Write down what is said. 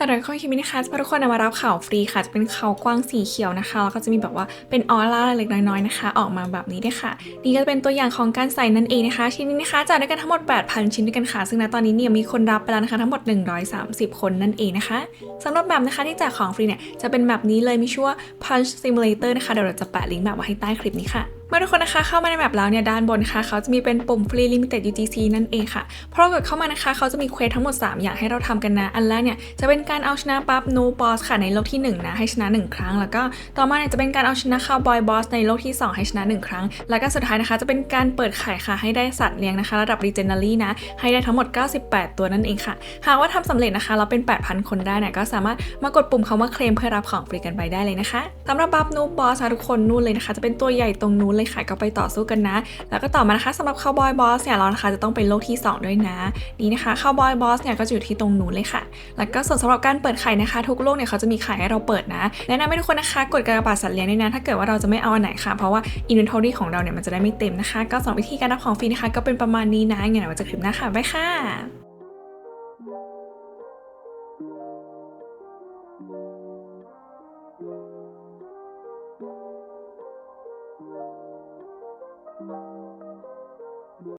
สำหรับข้อคิดนี้นะคะจะพาทุกคนเอามารับข่าวฟรีค่ะ จะเป็นเขากว้างสีเขียวนะคะ แล้วก็จะมีแบบว่าเป็นออร่าเล็กน้อยๆนะคะ ออกมาแบบนี้ด้วยค่ะ นี่ก็จะเป็นตัวอย่างของการใส่นั่นเองนะคะ ชิ้นนี้นะคะจัดด้วยกันทั้งหมด 8,000 ชิ้นด้วยกันค่ะ ซึ่งณตอนนี้เนี่ยมีคนรับไปแล้วนะคะทั้งหมด 130 คนนั่นเองนะคะสำหรับแบบนะคะที่แจกของฟรีเนี่ยจะเป็นแบบนี้เลยมีชื่อว่า Punch Simulator นะคะเดี๋ยวเราจะแปะลิงก์แบบไว้ให้ใต้คลิปนี้ค่ะ เมื่อทุกคนนะคะเข้ามาในแมปแล้วเนี่ยด้านบนค่ะเขาจะมีเป็นปุ่ม Free Limited UGC นั่นเองค่ะพอเรากดเข้ามานะคะเขาจะมีเควสทั้งหมด 3 อย่างให้เราทำกันนะ อันแรกเนี่ยจะเป็นการเอาชนะปั๊บ No Boss ค่ะในโลกที่ 1 นะ ให้ชนะ 1 ครั้ง แล้วก็ต่อมาเนี่ยจะเป็นการเอาชนะคาวบอยบอสในโลกที่ 2 ให้ชนะ 1 ครั้ง แล้วก็สุดท้ายนะคะจะเป็นการเปิดไข่ค่ะให้ได้สัตว์เลี้ยงนะคะ ระดับ Legendary นะให้ได้ทั้งหมด 98 ตัวนั่นเองค่ะ หากว่าทำสำเร็จนะคะ เราเป็น 8,000 คนได้เนี่ยก็สามารถมากดปุ่มคำว่าเคลมเพื่อรับของฟรีกันไปได้เลยนะคะสำหรับบัฟนูบอสค่ะทุกคนนู่นเลยนะคะจะเป็นตัวใหญ่ตรงนู้นเลยค่ะก็ไปต่อสู้กันนะ แล้วก็ต่อมานะคะสำหรับคาวบอยบอสเนี่ยเรานะคะจะต้องไปโลกที่ 2 ด้วยนะ นี่นะคะคาวบอยบอสเนี่ยก็จะอยู่ที่ตรงนู้นเลยค่ะ แล้วก็ส่วนสำหรับการเปิดไข่นะคะ ทุกโลกเนี่ยเขาจะมีไข่ให้เราเปิดนะแนะนำให้ทุกคนนะคะกดกระบาดสัตว์เลี้ยงด้วยนะถ้าเกิดว่าเราจะไม่เอาอันไหนค่ะเพราะว่าอินเวนทอรี่ของเราเนี่ยมันจะได้ไม่เต็มนะคะก็สองวิธีการรับของฟรีนะคะก็เป็นประมาณนี้นะงั้นเดี๋ยวจะคลิปหน้าค่ะบ๊ายค่ะ